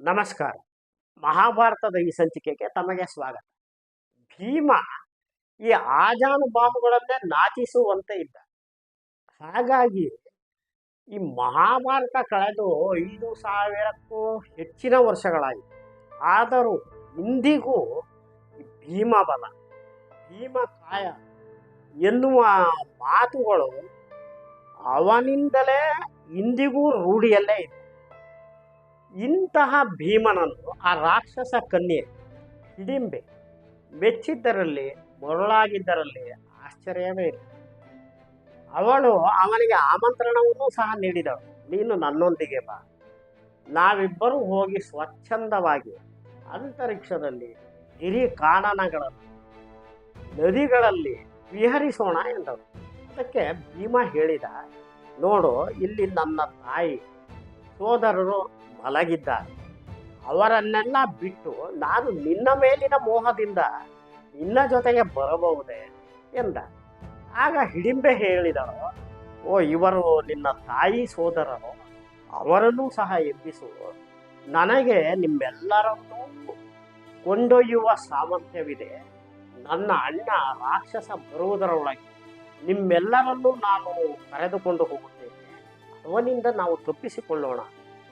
ನಮಸ್ಕಾರ. ಮಹಾಭಾರತದ ಈ ಸಂಚಿಕೆಗೆ ತಮಗೆ ಸ್ವಾಗತ. ಭೀಮ ಈ ಆಜಾನುಬಾಹುಗಳನ್ನೇ ನಾಚಿಸುವಂತೆ ಇದ್ದ ಹಾಗಾಗಿ ಈ ಮಹಾಭಾರತ ಕಳೆದು ಐದು ಸಾವಿರಕ್ಕೂ ಹೆಚ್ಚಿನ ವರ್ಷಗಳಾಯಿತು ಆದರೂ ಇಂದಿಗೂ ಭೀಮ ಬಲ, ಭೀಮ ಕಾಯ ಎನ್ನುವ ಮಾತುಗಳು ಅವನಿಂದಲೇ ಇಂದಿಗೂ ರೂಢಿಯಲ್ಲೇ ಇದೆ ಇಂತಹ ಭೀಮನನ್ನು ಆ ರಾಕ್ಷಸ ಕನ್ಯೆ ಹಿಡಿಂಬೆ ಮೆಚ್ಚಿದ್ದರಲ್ಲಿ, ಮರುಳಾಗಿದ್ದರಲ್ಲಿ ಆಶ್ಚರ್ಯವೇ ಇಲ್ಲ. ಅವಳು ಅವನಿಗೆ ಆಮಂತ್ರಣವನ್ನು ಸಹ ನೀಡಿದಳು. ನೀನು ನನ್ನೊಂದಿಗೆ ಬಾ. ನಾವಿಬ್ಬರೂ ಹೋಗಿ ಸ್ವಚ್ಛಂದವಾಗಿ ಅಂತರಿಕ್ಷದಲ್ಲಿ ಗಿರಿ ಕಾನನಗಳನ್ನು ನದಿಗಳಲ್ಲಿ ವಿಹರಿಸೋಣ ಎಂದಳು. ಅದಕ್ಕೆ ಭೀಮ ಹೇಳಿದ, ನೋಡು, ಇಲ್ಲಿ ನನ್ನ ತಾಯಿ, ಸೋದರರು ಮಲಗಿದ್ದಾರೆ ಅವರನ್ನೆಲ್ಲ ಬಿಟ್ಟು ನಾನು ನಿನ್ನ ಮೇಲಿನ ಮೋಹದಿಂದ ನಿನ್ನ ಜೊತೆಗೆ ಬರಬಹುದೇ ಎಂದ. ಆಗ ಹಿಡಿಂಬೆ ಹೇಳಿದರು ಓ, ಇವರು ನಿನ್ನ ತಾಯಿ ಸೋದರರು, ಅವರನ್ನೂ ಸಹ ಎಬ್ಬಿಸು. ನನಗೆ ನಿಮ್ಮೆಲ್ಲರನ್ನೂ ಕೊಂಡೊಯ್ಯುವ ಸಾಮರ್ಥ್ಯವಿದೆ. ನನ್ನ ಅಣ್ಣ ರಾಕ್ಷಸ ಬರುವುದರೊಳಗೆ ನಿಮ್ಮೆಲ್ಲರನ್ನೂ ನಾನು ಕರೆದುಕೊಂಡು ಹೋಗುತ್ತೇನೆ. ಅವನಿಂದ ನಾವು ತಪ್ಪಿಸಿಕೊಳ್ಳೋಣ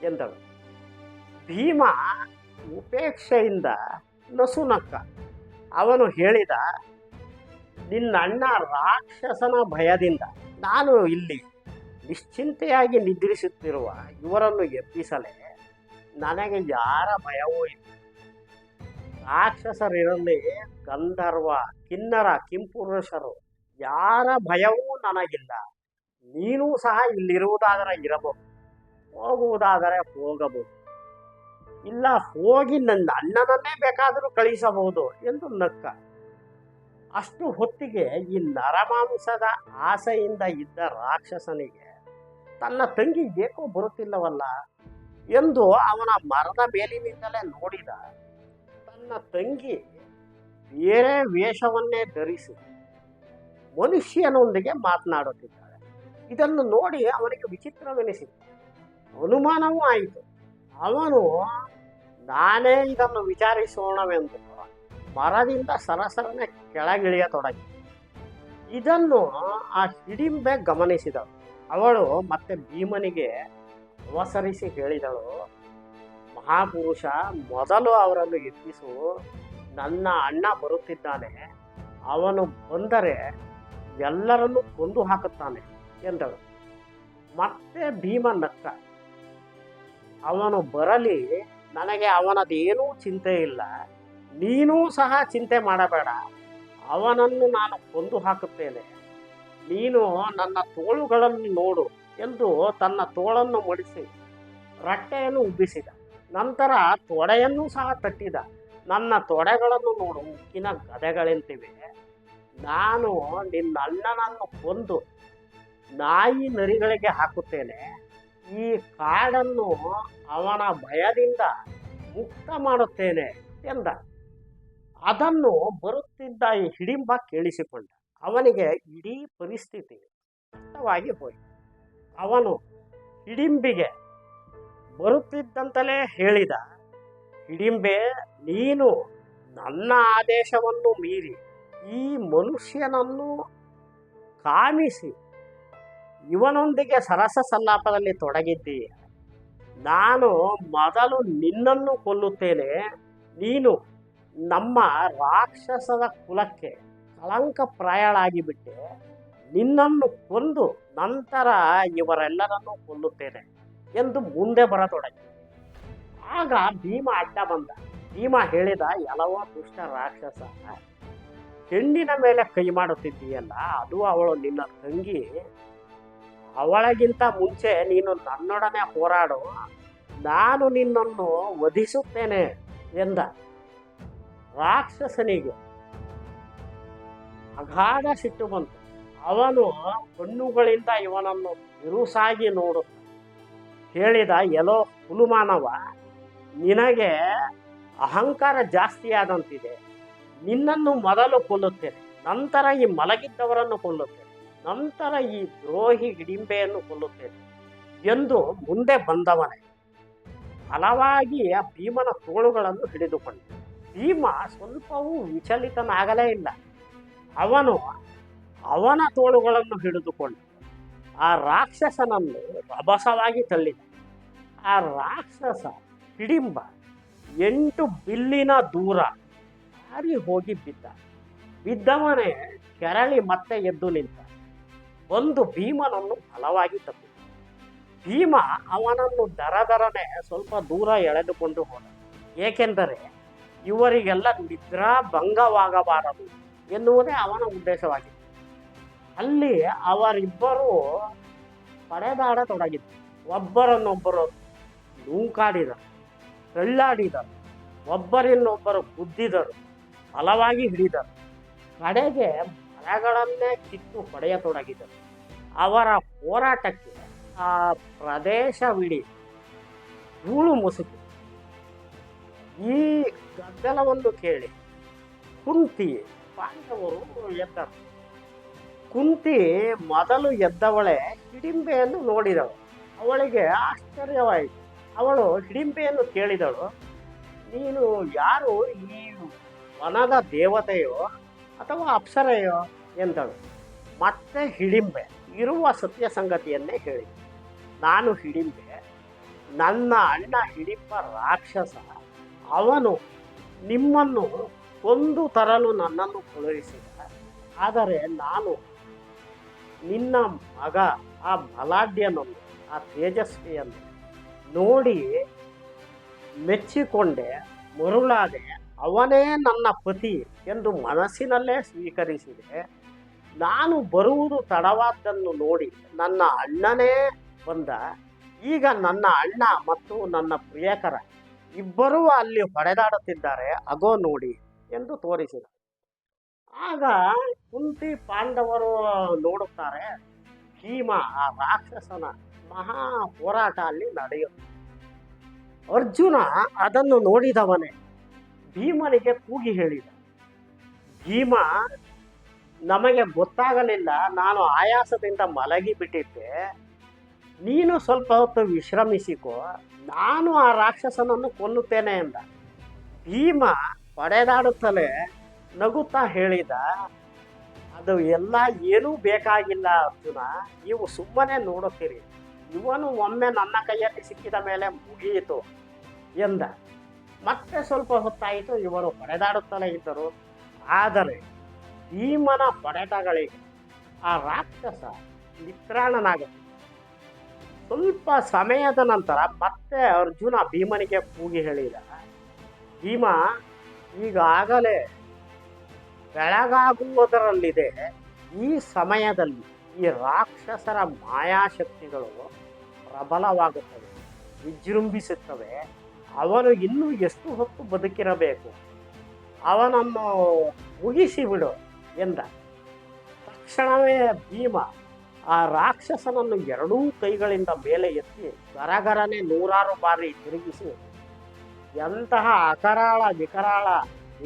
ಎಂದಳು. ಭೀಮ ಉಪೇಕ್ಷೆಯಿಂದ ನಸುನಕ್ಕ, ಅವನು ಹೇಳಿದ, ನಿನ್ನ ಅಣ್ಣ ರಾಕ್ಷಸನ ಭಯದಿಂದ ನಾನು ಇಲ್ಲಿ ನಿಶ್ಚಿಂತೆಯಾಗಿ ನಿದ್ರಿಸುತ್ತಿರುವ ಇವರನ್ನು ಎಬ್ಬಿಸಲೇ ನನಗೆ ಯಾರ ಭಯವೂ ಇಲ್ಲ. ರಾಕ್ಷಸರಿರಲಿ ಗಂಧರ್ವ, ಕಿನ್ನರ, ಕಿಂಪುರುಷರು ಯಾರ ಭಯವೂ ನನಗಿಲ್ಲ. ನೀನೂ ಸಹ ಇಲ್ಲಿರುವುದಾದರೆ ಇರಬಹುದು, ಹೋಗುವುದಾದರೆ ಹೋಗಬಹುದು. ಇಲ್ಲ, ಹೋಗಿ ನನ್ನ ಅಣ್ಣನನ್ನೇ ಬೇಕಾದರೂ ಕಳಿಸಬಹುದು ಎಂದು ನಕ್ಕ. ಅಷ್ಟು ಹೊತ್ತಿಗೆ ಈ ನರಮಾಂಸದ ಆಸೆಯಿಂದ ಇದ್ದ ರಾಕ್ಷಸನಿಗೆ, ತನ್ನ ತಂಗಿ ಏಕೋ ಬರುತ್ತಿಲ್ಲವಲ್ಲ ಎಂದು ಅವನ ಮರದ ಮೇಲಿನಿಂದಲೇ ನೋಡಿದ. ತನ್ನ ತಂಗಿ ಬೇರೆ ವೇಷವನ್ನೇ ಧರಿಸಿ ಮನುಷ್ಯನೊಂದಿಗೆ ಮಾತನಾಡುತ್ತಿದ್ದಾಳೆ. ಇದನ್ನು ನೋಡಿ ಅವನಿಗೆ ವಿಚಿತ್ರವೆನಿಸಿತು. ಅನುಮಾನವೂ ಆಯಿತು. ಅವನು ನಾನೇ ಇದನ್ನು ವಿಚಾರಿಸೋಣವೆಂದು ಮರದಿಂದ ಸರಸರನೆ ಕೆಳಗಿಳಿಯತೊಡಗಿ ಇದನ್ನು ಆ ಹಿಡಿಂಬೆ ಗಮನಿಸಿದಳು. ಅವಳು ಮತ್ತೆ ಭೀಮನಿಗೆ ಅವಸರಿಸಿ ಹೇಳಿದಳು, ಮಹಾಪುರುಷ, ಮೊದಲು ಅವರನ್ನು ಎತ್ತಿಸು ನನ್ನ ಅಣ್ಣ ಬರುತ್ತಿದ್ದಾನೆ. ಅವನು ಬಂದರೆ ಎಲ್ಲರನ್ನೂ ಕೊಂದು ಹಾಕುತ್ತಾನೆ ಎಂದಳು. ಮತ್ತೆ ಭೀಮ ನಕ್ಕ ಅವನು ಬರಲಿ ನನಗೆ ಅವನದೇನೂ ಚಿಂತೆ ಇಲ್ಲ. ನೀನೂ ಸಹ ಚಿಂತೆ ಮಾಡಬೇಡ. ಅವನನ್ನು ನಾನು ಕೊಂದು ಹಾಕುತ್ತೇನೆ. ನೀನು ನನ್ನ ತೋಳುಗಳನ್ನು ನೋಡು ಎಂದು ತನ್ನ ತೋಳನ್ನು ಮಡಿಸಿ ರಟ್ಟೆಯನ್ನು ಉಬ್ಬಿಸಿದ. ನಂತರ ತೊಡೆಯನ್ನು ಸಹ ತಟ್ಟಿದ. ನನ್ನ ತೊಡೆಗಳನ್ನು ನೋಡು, ಉಕ್ಕಿನ ಗದೆಗಳೆಂತಿವೆ. ನಾನು ನಿನ್ನ ಅಣ್ಣನನ್ನು ಕೊಂದು ನಾಯಿ ನರಿಗಳಿಗೆ ಹಾಕುತ್ತೇನೆ. ಈ ಕಾಡನ್ನು ಅವನ ಭಯದಿಂದ ಮುಕ್ತ ಮಾಡುತ್ತೇನೆ ಎಂದ. ಅದನ್ನು ಬರುತ್ತಿದ್ದ ಈ ಹಿಡಿಂಬ ಕೇಳಿಸಿಕೊಂಡ. ಅವನಿಗೆ ಇಡೀ ಪರಿಸ್ಥಿತಿ ಸ್ಪಷ್ಟವಾಗಿ ಹೋಯಿತು. ಅವನು ಹಿಡಿಂಬಿಗೆ ಬರುತ್ತಿದ್ದಂತಲೇ ಹೇಳಿದ, ಹಿಡಿಂಬೆ, ನೀನು ನನ್ನ ಆದೇಶವನ್ನು ಮೀರಿ ಈ ಮನುಷ್ಯನನ್ನು ಕಾಮಿಸಿ ಇವನೊಂದಿಗೆ ಸರಸ ಸಲ್ಲಾಪದಲ್ಲಿ ತೊಡಗಿದ್ದೀಯ ನಾನು ಮೊದಲು ನಿನ್ನನ್ನು ಕೊಲ್ಲುತ್ತೇನೆ. ನೀನು ನಮ್ಮ ರಾಕ್ಷಸದ ಕುಲಕ್ಕೆ ಕಳಂಕ ಪ್ರಾಯಳಾಗಿಬಿಟ್ಟೆ. ನಿನ್ನನ್ನು ಕೊಂದು ನಂತರ ಇವರೆಲ್ಲರನ್ನು ಕೊಲ್ಲುತ್ತೇನೆ ಎಂದು ಮುಂದೆ ಬರತೊಡಗಿ. ಆಗ ಭೀಮ ಅಡ್ಡ ಬಂದ. ಭೀಮ ಹೇಳಿದ, ಎಲ್ಲವೋ ದುಷ್ಟ ರಾಕ್ಷಸ. ಹೆಣ್ಣಿನ ಮೇಲೆ ಕೈ ಮಾಡುತ್ತಿದ್ದೀಯಲ್ಲ, ಅದು ಅವಳು ನಿನ್ನ ತಂಗಿ. ಅವಳಗಿಂತ ಮುಂಚೆ ನೀನು ನನ್ನೊಡನೆ ಹೋರಾಡು, ನಾನು ನಿನ್ನನ್ನು ವಧಿಸುತ್ತೇನೆ ಎಂದ ರಾಕ್ಷಸನಿಗೆ. ಅಗಾಧ ಸಿಟ್ಟು ಬಂತು. ಅವನು ಕಣ್ಣುಗಳಿಂದ ಇವನನ್ನು ಬಿರುಸಾಗಿ ನೋಡು. ಹೇಳಿದ ಎಲ್ಲೋ ಹುಲುಮಾನವ, ನಿನಗೆ ಅಹಂಕಾರ ಜಾಸ್ತಿಯಾದಂತಿದೆ ನಿನ್ನನ್ನು ಮೊದಲು ಕೊಲ್ಲುತ್ತೇನೆ, ನಂತರ ಈ ಮಲಗಿದ್ದವರನ್ನು ಕೊಲ್ಲುತ್ತೇನೆ. ನಂತರ ಈ ದ್ರೋಹಿ ಹಿಡಿಂಬೆಯನ್ನು ಕೊಲ್ಲುತ್ತೇನೆ ಎಂದು ಮುಂದೆ ಬಂದವನೇ. ಬಲವಾಗಿ ಆ ಭೀಮನ ತೋಳುಗಳನ್ನು ಹಿಡಿದುಕೊಂಡ. ಭೀಮ ಸ್ವಲ್ಪವೂ ವಿಚಲಿತನಾಗಲೇ ಇಲ್ಲ. ಅವನು ಅವನ ತೋಳುಗಳನ್ನು ಹಿಡಿದುಕೊಂಡು. ಆ ರಾಕ್ಷಸನನ್ನು ರಭಸವಾಗಿ ತಳ್ಳಿದ. ಆ ರಾಕ್ಷಸ ಹಿಡಿಂಬ ಎಂಟು ಬಿಲ್ಲಿನ ದೂರ ಹಾರಿ ಹೋಗಿ ಬಿದ್ದ. ಬಿದ್ದವನೇ ಕೆರಳಿ ಮತ್ತೆ ಎದ್ದು ನಿಂತ. ಒಂದು ಭೀಮನನ್ನು ಬಲವಾಗಿ ತಪ್ಪಿತು ಭೀಮ ಅವನನ್ನು ದರ ದರನೆ ಸ್ವಲ್ಪ ದೂರ ಎಳೆದುಕೊಂಡು ಹೋದ. ಏಕೆಂದರೆ ಇವರಿಗೆಲ್ಲ ನಿದ್ರಾ ಭಂಗವಾಗಬಾರದು ಎನ್ನುವುದೇ ಅವನ ಉದ್ದೇಶವಾಗಿತ್ತು. ಅಲ್ಲಿ ಅವರಿಬ್ಬರು ಪಡೆದಾಡತೊಡಗಿದ್ರು ಒಬ್ಬರನ್ನೊಬ್ಬರು ನೂಕಾಡಿದರು, ತಳ್ಳಾಡಿದರು, ಒಬ್ಬರಿನ್ನೊಬ್ಬರು ಗುದ್ದಿದರು, ಬಲವಾಗಿ ಹಿಡಿದರು. ಕಡೆಗೆ ಮರಗಳನ್ನೇ ಕಿತ್ತು ಹೊಡೆಯತೊಡಗಿದರು. ಅವರ ಹೋರಾಟಕ್ಕೆ ಆ ಪ್ರದೇಶವಿಡೀ ಧೂಳು ಮುಸುಕು. ಈ ಗದ್ದಲವನ್ನು ಕೇಳಿ ಕುಂತಿ ಪಾಂಡವರು ಎದ್ದರು. ಕುಂತಿ ಮೊದಲು ಎದ್ದವಳೆ ಹಿಡಿಂಬೆಯನ್ನು ನೋಡಿದಳು. ಅವಳಿಗೆ ಆಶ್ಚರ್ಯವಾಯಿತು. ಅವಳು ಹಿಡಿಂಬೆಯನ್ನು ಕೇಳಿದಳು, ನೀನು ಯಾರು? ಈ ವನದ ದೇವತೆಯೋ? ಅಥವಾ ಅಪ್ಸರೆಯೋ? ಎಂದಳು. ಮತ್ತೆ ಹಿಡಿಂಬೆ. ಇರುವ ಸತ್ಯ ಸಂಗತಿಯನ್ನೇ ಹೇಳಿ. ನಾನು ಹಿಡಿಂಬೆ. ನನ್ನ ಅಣ್ಣ ಹಿಡಿಂಬ ರಾಕ್ಷಸ. ಅವನು ನಿಮ್ಮನ್ನು ಒಂದು ತರಲು ನನ್ನನ್ನು ಕಳುಹಿಸಿದ. ಆದರೆ ನಾನು ನಿನ್ನ ಮಗ, ಆ ಬಲಾಢ್ಯನನ್ನು ಆ ತೇಜಸ್ವಿಯನ್ನು ನೋಡಿ ಮೆಚ್ಚಿಕೊಂಡೆ, ಮರುಳಾದೆ ಅವನೇ ನನ್ನ ಪತಿ ಎಂದು ಮನಸ್ಸಿನಲ್ಲೇ ಸ್ವೀಕರಿಸಿದೆ ನಾನು ಬರುವುದು ತಡವಾದ್ದನ್ನು ನೋಡಿ ನನ್ನ ಅಣ್ಣನೇ ಬಂದ, ಈಗ ನನ್ನ ಅಣ್ಣ ಮತ್ತು ನನ್ನ ಪ್ರಿಯಕರ ಇಬ್ಬರೂ ಅಲ್ಲಿ ಹೊಡೆದಾಡುತ್ತಿದ್ದಾರೆ, ಅಗೋ ನೋಡಿ ಎಂದು ತೋರಿಸಿದ ಆಗ ಕುಂತಿ ಪಾಂಡವರು ನೋಡುತ್ತಾರೆ, ಭೀಮ ಆ ರಾಕ್ಷಸನ ಮಹಾ ಹೋರಾಟ ಅಲ್ಲಿ ನಡೆಯುತ್ತೆ ಅರ್ಜುನ ಅದನ್ನು ನೋಡಿದವನೇ ಭೀಮನಿಗೆ ಕೂಗಿ ಹೇಳಿದ. ಭೀಮ, ನಮಗೆ ಗೊತ್ತಾಗಲಿಲ್ಲ, ನಾನು ಆಯಾಸದಿಂದ ಮಲಗಿ ಬಿಟ್ಟಿದ್ದೆ. ನೀನು ಸ್ವಲ್ಪ ಹೊತ್ತು ವಿಶ್ರಮಿಸಿಕೋ, ನಾನು ಆ ರಾಕ್ಷಸನನ್ನು ಕೊಲ್ಲುತ್ತೇನೆ ಎಂದ ಭೀಮ ಪಡೆದಾಡುತ್ತಲೇ ನಗುತ್ತಾ ಹೇಳಿದ, ಅದು ಎಲ್ಲ ಏನೂ ಬೇಕಾಗಿಲ್ಲ ಅರ್ಜುನ, ನೀವು ಸುಮ್ಮನೆ ನೋಡುತ್ತೀರಿ. ಇವನು ಒಮ್ಮೆ ನನ್ನ ಕೈಯಲ್ಲಿ ಸಿಕ್ಕಿದ ಮೇಲೆ ಮುಗಿಯಿತು ಎಂದ. ಮತ್ತೆ ಸ್ವಲ್ಪ ಹೊತ್ತಾಯಿತು, ಇವರು ಹೊಡೆದಾಡುತ್ತಲೇ ಇದ್ದರು. ಆದರೆ ಭೀಮನ ಹೊಡೆತಗಳಿಗೆ ಆ ರಾಕ್ಷಸ ನಿತ್ರಾಣನಾಗುತ್ತೆ ಸ್ವಲ್ಪ ಸಮಯದ ನಂತರ ಮತ್ತೆ ಅರ್ಜುನ ಭೀಮನಿಗೆ ಕೂಗಿ ಹೇಳಿದ, ಭೀಮ, ಈಗಾಗಲೇ ಬೆಳಗಾಗುವುದರಲ್ಲಿದೆ. ಈ ಸಮಯದಲ್ಲಿ ಈ ರಾಕ್ಷಸರ ಮಾಯಾಶಕ್ತಿಗಳು ಪ್ರಬಲವಾಗುತ್ತವೆ, ವಿಜೃಂಭಿಸುತ್ತವೆ. ಅವನು ಇನ್ನೂ ಎಷ್ಟು ಹೊತ್ತು ಬದುಕಿರಬೇಕು? ಅವನನ್ನು ಮುಗಿಸಿ ಬಿಡು ಎಂದ. ತಕ್ಷಣವೇ ಭೀಮ ಆ ರಾಕ್ಷಸನನ್ನು ಎರಡೂ ಕೈಗಳಿಂದ ಮೇಲೆ ಎತ್ತಿ ಗರಗರನೆ ನೂರಾರು ಬಾರಿ ತಿರುಗಿಸಿ, ಎಂತಹ ಅಕರಾಳ ವಿಕರಾಳ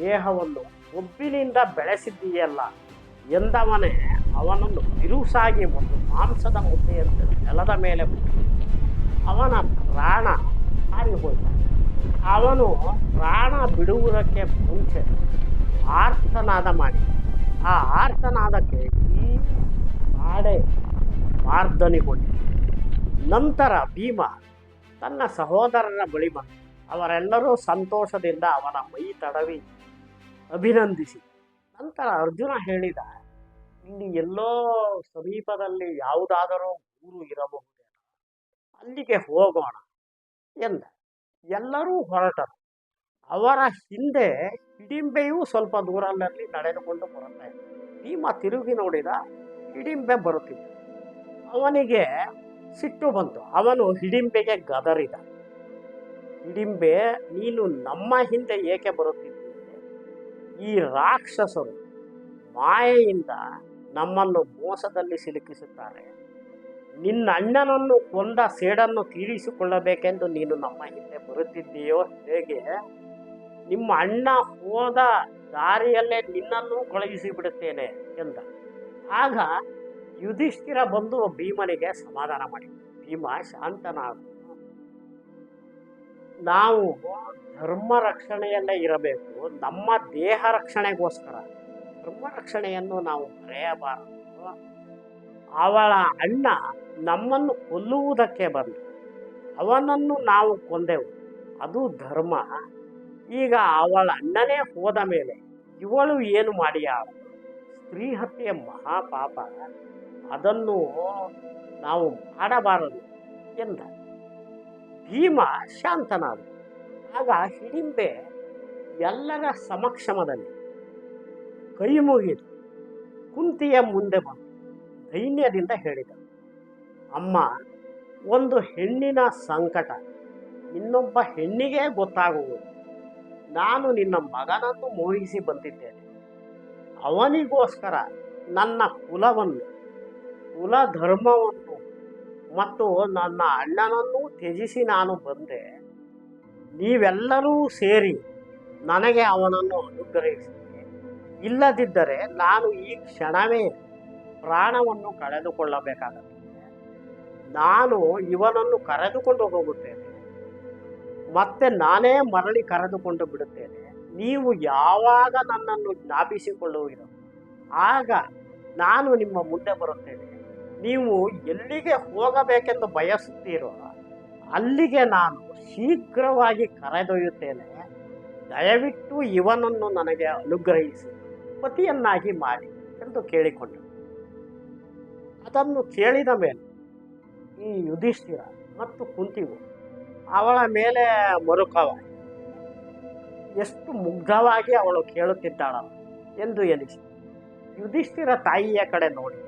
ದೇಹವನ್ನು ಒಬ್ಬಿನಿಂದ ಬೆಳೆಸಿದ್ದೀಯಲ್ಲ ಎಂದವನೇ ಅವನನ್ನು ಬಿರುಸಾಗಿ ಒಂದು ಮಾಂಸದ ಮುದ್ದೆಯಂತೆ ನೆಲದ ಮೇಲೆ ಅವನ ಪ್ರಾಣ ಹಾರಿ ಹೋದ ಅವನು ಪ್ರಾಣ ಬಿಡುವುದಕ್ಕೆ ಮುಂಚೆ ಆರ್ತನಾದ ಮಾಡಿ. ಆ ಆರ್ತನಾದಕ್ಕೆ ಈ ಆಡೆ ಮಾರ್ದನಿಗೊಂಡು. ನಂತರ ಭೀಮ ತನ್ನ ಸಹೋದರರ ಬಳಿ ಬಂದ ಅವರೆಲ್ಲರೂ ಸಂತೋಷದಿಂದ ಅವನ ಮೈ ತಡವಿ ಅಭಿನಂದಿಸಿ. ನಂತರ ಅರ್ಜುನ ಹೇಳಿದ, ಇಲ್ಲಿ ಎಲ್ಲೋ ಸಮೀಪದಲ್ಲಿ ಯಾವುದಾದರೂ ಊರು ಇರಬಹುದು? ಅಲ್ಲಿಗೆ ಹೋಗೋಣ ಎಂದ. ಎಲ್ಲರೂ ಹೊರಟರು. ಅವರ ಹಿಂದೆ ಹಿಡಿಂಬೆಯೂ ಸ್ವಲ್ಪ ದೂರದಲ್ಲಿ ನಡೆದುಕೊಂಡು ಬರುತ್ತೆ ಭೀಮ ತಿರುಗಿ ನೋಡಿದ ಹಿಡಿಂಬೆ ಬರುತ್ತಿದ್ದ ಅವನಿಗೆ ಸಿಟ್ಟು ಬಂತು. ಅವನು ಹಿಡಿಂಬೆಗೆ ಗದರಿದ. ಹಿಡಿಂಬೆ, ನೀನು ನಮ್ಮ ಹಿಂದೆ ಏಕೆ ಬರುತ್ತಿದ್ದೀಯ? ಈ ರಾಕ್ಷಸರು ಮಾಯೆಯಿಂದ ನಮ್ಮನ್ನು ಮೋಸದಲ್ಲಿ ಸಿಲುಕಿಸುತ್ತಾರೆ. ನಿನ್ನ ಅಣ್ಣನನ್ನು ಕೊಂದ ಸೇಡನ್ನು ತೀರಿಸಿಕೊಳ್ಳಬೇಕೆಂದು ನೀನು ನಮ್ಮ ಹಿಂದೆ ಬರುತ್ತಿದ್ದೀಯೋ? ಹೇಗೆ? ನಿಮ್ಮ ಅಣ್ಣ ಹೋದ ದಾರಿಯಲ್ಲೇ ನಿನ್ನನ್ನು ಕಳುಹಿಸಿ ಬಿಡುತ್ತೇನೆ ಎಂದ. ಆಗ ಯುಧಿಷ್ಠಿರ ಬಂದು ಭೀಮನಿಗೆ ಸಮಾಧಾನ ಮಾಡಿ. ಭೀಮ ಶಾಂತನಾಗ. ನಾವು ಧರ್ಮ ರಕ್ಷಣೆಯಲ್ಲೇ ಇರಬೇಕು. ನಮ್ಮ ದೇಹ ರಕ್ಷಣೆಗೋಸ್ಕರ. ಧರ್ಮ ರಕ್ಷಣೆಯನ್ನು ನಾವು ಮರೆಯಬಾರದು. ಅವಳ ಅಣ್ಣ ನಮ್ಮನ್ನು ಕೊಲ್ಲುವುದಕ್ಕೆ ಬಂದ. ಅವನನ್ನು ನಾವು ಕೊಂದೆವು. ಅದು ಧರ್ಮ. ಈಗ ಅವಳ ಅಣ್ಣನೇ ಹೋದ ಮೇಲೆ ಇವಳು ಏನು ಮಾಡಿಯಾಳ ಸ್ತ್ರೀ ಹತ್ಯೆ ಮಹಾಪಾಪ. ಅದನ್ನು ನಾವು ಮಾಡಬಾರದು ಎಂದ. ಭೀಮ ಶಾಂತನಾದ. ಆಗ ಹಿಡಿಂಬೆ ಎಲ್ಲರ ಸಮಕ್ಷಮದಲ್ಲಿ ಕೈ ಮುಗಿದು ಕುಂತಿಯ ಮುಂದೆ ಬಂದು. ದೈನ್ಯದಿಂದ ಹೇಳಿದ. ಅಮ್ಮ, ಒಂದು ಹೆಣ್ಣಿನ ಸಂಕಟ ಇನ್ನೊಬ್ಬ ಹೆಣ್ಣಿಗೆ ಗೊತ್ತಾಗುವುದು. ನಾನು ನಿನ್ನ ಮಗನನ್ನು ಮೋಹಿಸಿ ಬಂದಿದ್ದೇನೆ. ಅವನಿಗೋಸ್ಕರ ನನ್ನ ಕುಲವನ್ನು ಕುಲ ಧರ್ಮವನ್ನು ಮತ್ತು ನನ್ನ ಅಣ್ಣನನ್ನು ತ್ಯಜಿಸಿ ನಾನು ಬಂದೆ. ನೀವೆಲ್ಲರೂ ಸೇರಿ ನನಗೆ ಅವನನ್ನು ಅನುಗ್ರಹಿಸಿ. ಇಲ್ಲದಿದ್ದರೆ ನಾನು ಈ ಕ್ಷಣವೇ ಪ್ರಾಣವನ್ನು ಕಳೆದುಕೊಳ್ಳಬೇಕಾಗುತ್ತೆ. ನಾನು ಇವನನ್ನು ಕರೆದುಕೊಂಡು ಹೋಗುತ್ತೇನೆ. ಮತ್ತೆ ನಾನೇ ಮರಳಿ ಕರೆದುಕೊಂಡು ಬಿಡುತ್ತೇನೆ. ನೀವು ಯಾವಾಗ ನನ್ನನ್ನು ಜ್ಞಾಪಿಸಿಕೊಳ್ಳುವಿರೋ ಆಗ ನಾನು ನಿಮ್ಮ ಮುಂದೆ ಬರುತ್ತೇನೆ. ನೀವು ಎಲ್ಲಿಗೆ ಹೋಗಬೇಕೆಂದು ಬಯಸುತ್ತೀರೋ ಅಲ್ಲಿಗೆ ನಾನು ಶೀಘ್ರವಾಗಿ ಕರೆದೊಯ್ಯುತ್ತೇನೆ. ದಯವಿಟ್ಟು ಇವನನ್ನು ನನಗೆ ಅನುಗ್ರಹಿಸಿ, ಪತಿಯನ್ನಾಗಿ ಮಾಡಿ ಎಂದು ಕೇಳಿಕೊಂಡರು ಅದನ್ನು ಕೇಳಿದ ಮೇಲೆ ಈ ಯುಧಿಷ್ಠಿರ ಮತ್ತು ಕುಂತಿವು ಅವಳ ಮೇಲೆ ಮರುಕವಾಗಿ ಎಷ್ಟು ಮುಗ್ಧವಾಗಿ ಅವಳು ಕೇಳುತ್ತಿದ್ದಾಳಲ್ಲ ಎಂದು ಎನಿಸಿ. ಯುಧಿಷ್ಠಿರ ತಾಯಿಯ ಕಡೆ ನೋಡಿ.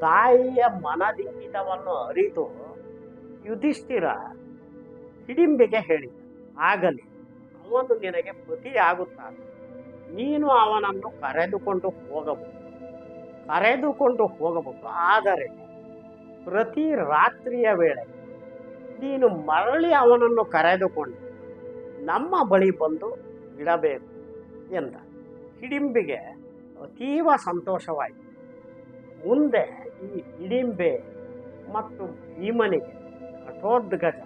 ತಾಯಿಯ ಮನದಿಂಗಿತವನ್ನು ಅರಿತು ಯುಧಿಷ್ಠಿರ ಹಿಡಿಂಬೆಗೆ ಹೇಳಿದ. ಆಗಲಿ, ಅವನು ನಿನಗೆ ಪತಿಯಾಗುತ್ತಾನೆ. ನೀನು ಅವನನ್ನು ಕರೆದುಕೊಂಡು ಹೋಗಬಹುದು. ಕರೆದುಕೊಂಡು ಹೋಗಬಹುದು. ಆದರೆ ಪ್ರತಿ ರಾತ್ರಿಯ ವೇಳೆ ನೀನು ಮರಳಿ ಅವನನ್ನು ಕರೆದುಕೊಂಡು ನಮ್ಮ ಬಳಿ ಬಂದು ಇಡಬೇಕು ಎಂದ. ಹಿಡಿಂಬಿಗೆ ಅತೀವ ಸಂತೋಷವಾಯಿತು. ಮುಂದೆ ಈ ಹಿಡಿಂಬೆ ಮತ್ತು ಭೀಮನಿಗೆ ಕಠೋದ್ಗಜ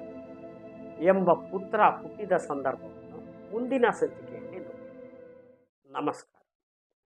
ಎಂಬ ಪುತ್ರ ಹುಟ್ಟಿದ ಸಂದರ್ಭವನ್ನು ಮುಂದಿನ ಸಂಚಿಕೆಯಲ್ಲಿ ನೋಡಿ ನಮಸ್ಕಾರ.